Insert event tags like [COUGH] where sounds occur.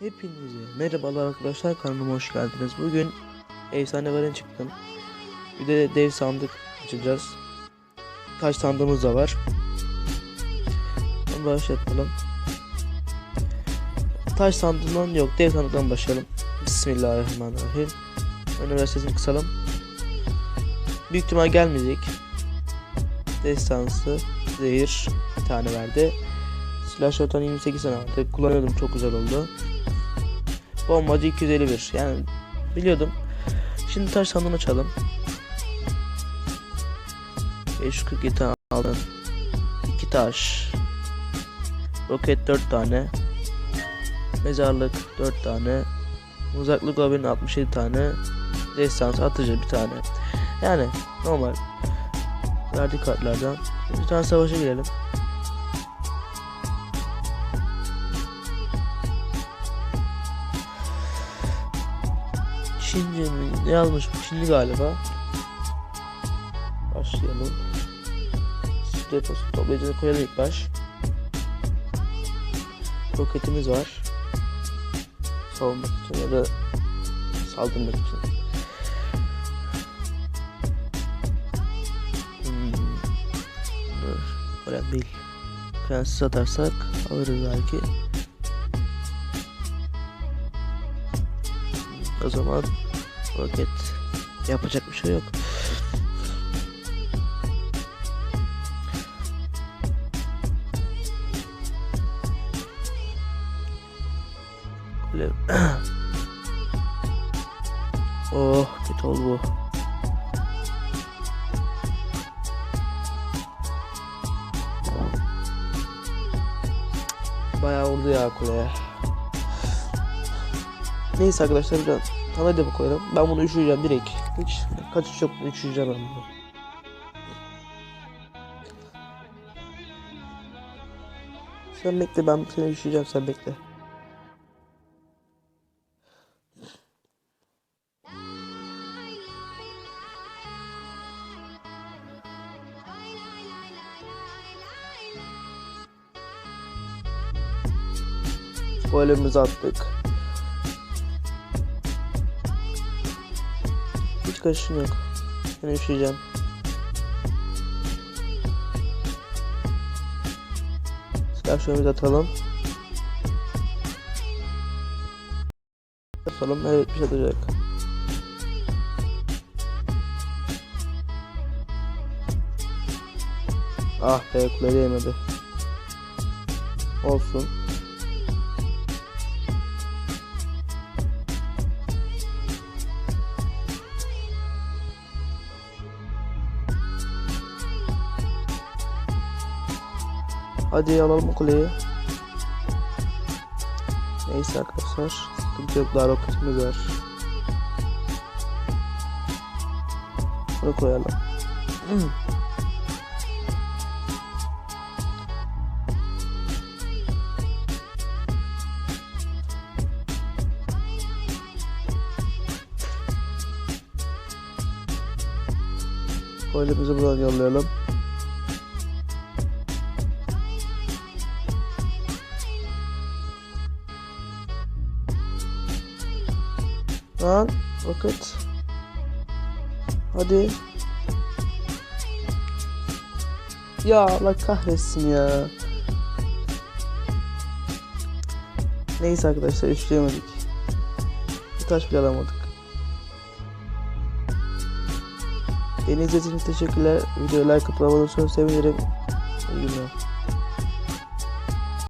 Hepinize merhabalar arkadaşlar kanalıma hoş geldiniz. Bugün efsane veren çıktım. Bir de dev sandık açacağız. Kaç sandığımız da var. Onu başlatalım. Taş sandığından yok dev sandıktan başlayalım. Bismillahirrahmanirrahim. Sesini kısalım. Büyük ihtimal gelmeyecek. Destansı, zehir bir tane verdi. Silah şortan 28 tane vardı. Kullanıyordum çok güzel oldu. Bombacı 251. Yani biliyordum. Şimdi taş sandığını açalım. 547 tane aldım. 2 taş. Roket 4 tane. Mezarlık 4 tane. Uzaklık goblin 67 tane. Destans atıcı bir tane. Yani normal. Verdik kartlardan. Bir tane savaşa girelim. Çince mi? Ne yazmış? Çinli galiba. Başlayalım. Su deposu toplayıcıya koyalım ilk baş. Roketimiz var. Savunmak için ya da saldırmak için. Hmm. Önemli değil. Prenses atarsak alırız belki. O zaman roket yapacak bir şey yok. [CLEARS THROAT] Oh kötü oldu bu. Bayağı vurdu ya kuleye. Neyse arkadaşlar biraz tane de koyalım. Ben bunu üşüyeceğim direkt. Hiç kaçış yok üşüyeceğim ben bunu. Sen bekle ben seni üşüyeceğim sen bekle. Golümüzü attık. Hiç kaşın yok. Ben üşüyeceğim. Şöyle atalım. Atalım evet bir şey atacak. Ah be kule değmedi. Olsun. Hadi alalım kuleyi. Neyse arkadaşlar. Sıkıntı yok daha roketimiz var. Bunu koyalım. Hmm. Golümüzü buradan yollayalım. Lan roket. Hadi. Ya Allah kahretsin ya. Neyse arkadaşlar üçleyemedik. Bir taş bile alamadık. Beni izlediğiniz için teşekkürler. Videoya like atıp abone olursanız sevinirim. İyi günler.